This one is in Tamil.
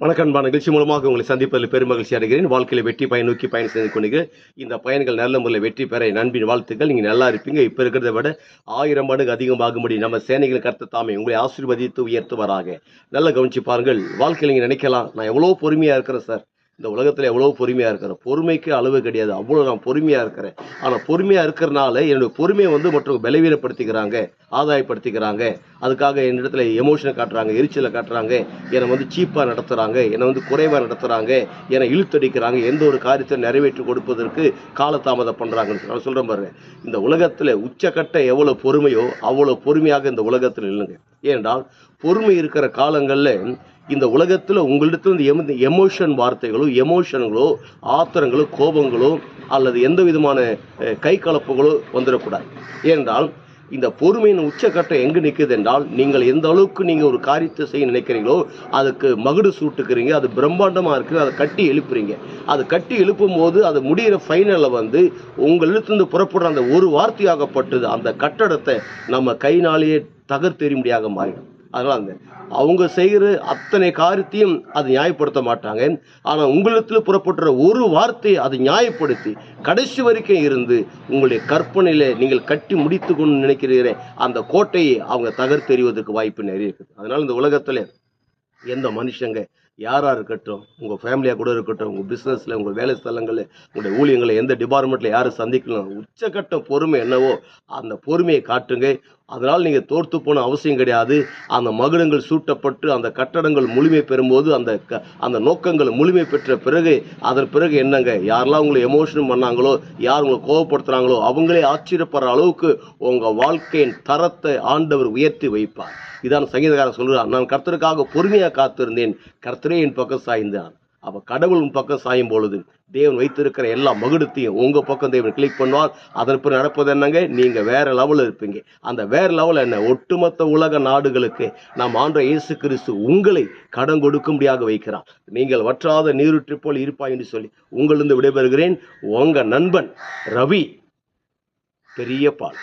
வணக்கம் நிகழ்ச்சி மூலமாக உங்களை சந்திப்பதில் பெருமகிழ்ச்சி அடைகிறேன். வாழ்க்கையில் வெற்றி பயன் நோக்கி பயணம் செய்து கொண்டு இந்த பயன்கள் நல்ல முறையில் வெற்றி பெற நண்பின் வாழ்த்துக்கள். நீங்கள் நல்லா இருப்பீங்க. இப்போ இருக்கிறத விட ஆயிரம் மடங்கு அதிகமாகும்படி நம்ம சேனைகள் கருத்த தாமே உங்களை ஆசீர்வதித்து உயர்த்துவாராக. நல்லா கவனிச்சு பாருங்கள். வாழ்க்கையில் நீங்கள் நினைக்கலாம். நான் எவ்வளோ பொறுமையாக இருக்கிறேன் சார். இந்த உலகத்தில் எவ்வளோ பொறுமையாக இருக்கிறேன்? பொறுமைக்கு அளவு கிடையாது. அவ்வளோ நான் பொறுமையாக இருக்கிறேன். ஆனால் பொறுமையாக இருக்கிறனால என்னுடைய பொறுமையை வந்து மற்றவங்க பலவீனப்படுத்திக்கிறாங்க ஆதாயப்படுத்திக்கிறாங்க. அதுக்காக என்னிடத்துல எமோஷனை காட்டுறாங்க எரிச்சலை காட்டுறாங்க. என்னை வந்து சீப்பாக நடத்துகிறாங்க என்னை வந்து குறைவாக நடத்துகிறாங்க என்னை இழுத்தடிக்கிறாங்க எந்த ஒரு காரியத்தை நிறைவேற்றி கொடுப்பதற்கு காலதாமதம் பண்ணுறாங்கன்னு நான் சொல்கிறேன் பாருங்க. இந்த உலகத்தில் உச்சக்கட்ட எவ்வளோ பொறுமையோ அவ்வளோ பொறுமையாக இந்த உலகத்தில் இல்லைங்க. ஏனென்றால் பொறுமை இருக்கிற காலங்களில் இந்த உலகத்தில் உங்களிடத்துல எம் எமோஷன் வார்த்தைகளோ எமோஷன்களோ ஆத்திரங்களோ கோபங்களோ அல்லது எந்த விதமான கை கலப்புகளோ வந்துடக்கூடாது. ஏனென்றால் இந்த பொறுமையின் உச்சக்கட்டம் எங்கே நிற்குது என்றால் நீங்கள் எந்த அளவுக்கு நீங்கள் ஒரு காரியத்தை செய்ய நினைக்கிறீங்களோ அதுக்கு மகுடு சூட்டுக்கிறீங்க அது பிரம்மாண்டமாக இருக்குது அதை கட்டி எழுப்புறீங்க. அது கட்டி எழுப்பும் போது அது முடிகிற ஃபைனலில் வந்து உங்களிடத்திலிருந்து புறப்படுற அந்த ஒரு வார்த்தையாகப்பட்டது அந்த கட்டடத்தை நம்ம கைனாலேயே தகர்த்தெறியும்படியாக மாறிடும். அதனால் அந்த அவங்க செய்கிற அத்தனை காரியத்தையும் அது நியாயப்படுத்த மாட்டாங்க. ஆனால் உங்களிடத்தில் புறப்பட்டுற ஒரு வார்த்தையை அதை நியாயப்படுத்தி கடைசி வரைக்கும் இருந்து உங்களுடைய கற்பனையில் நீங்கள் கட்டி முடித்து கொண்டு நினைக்கிறீரே அந்த கோட்டையை அவங்க தகர்த்தெறிவதற்கு வாய்ப்பு நிறைய இருக்குது. அதனால் இந்த உலகத்தில் எந்த மனுஷங்க யாராக இருக்கட்டும் உங்கள் ஃபேமிலியாக கூட இருக்கட்டும் உங்கள் பிஸ்னஸில் உங்கள் வேலை ஸ்தலங்களில் உங்களுடைய ஊழியங்களை எந்த டிபார்ட்மெண்ட்டில் யார் சந்திக்கலாம் உச்சக்கட்ட பொறுமை என்னவோ அந்த பொறுமையை காட்டுங்க. அதனால் நீங்கள் தோர்த்து போன அவசியம் கிடையாது. அந்த மகுடங்கள் சூட்டப்பட்டு அந்த கட்டடங்கள் முழுமை பெறும்போது அந்த க அந்த நோக்கங்கள் முழுமை பெற்ற பிறகு அதன் பிறகு என்னங்க? யாரெல்லாம் உங்களை எமோஷன் பண்ணாங்களோ யார் உங்களை கோவப்படுத்துகிறாங்களோ அவங்களே ஆச்சரியப்படுற அளவுக்கு உங்கள் வாழ்க்கையின் தரத்தை ஆண்டவர் உயர்த்தி வைப்பார். இதான் சங்கீதக்காரன் சொல்கிறார் நான் கர்த்தருக்காக பொறுமையாக காத்திருந்தேன். கர்த்தரே என் பக்கம் சாய்ந்தான் அப்போ கடவுள் உன் பக்கம் சாயும் பொழுது தேவன் வைத்திருக்கிற எல்லா மகுடத்தையும் உங்கள் பக்கம் தேவன் கிளிக் பண்ணுவார். அதன் பிறகு நடப்பது என்னங்க? நீங்கள் வேறு லெவலில் இருப்பீங்க. அந்த வேற லெவலில் என்ன? ஒட்டுமொத்த உலக நாடுகளுக்கு நாம் ஆண்ட இயேசு கிறிஸ்து உங்களை கடன் கொடுக்கும்படியாக வைக்கிறார். நீங்கள் வற்றாத நீருற்று போல் இருப்பாய் என்று சொல்லி உங்களிருந்து விடைபெறுகிறேன். உங்கள் நண்பன் ரவி பெரிய பால்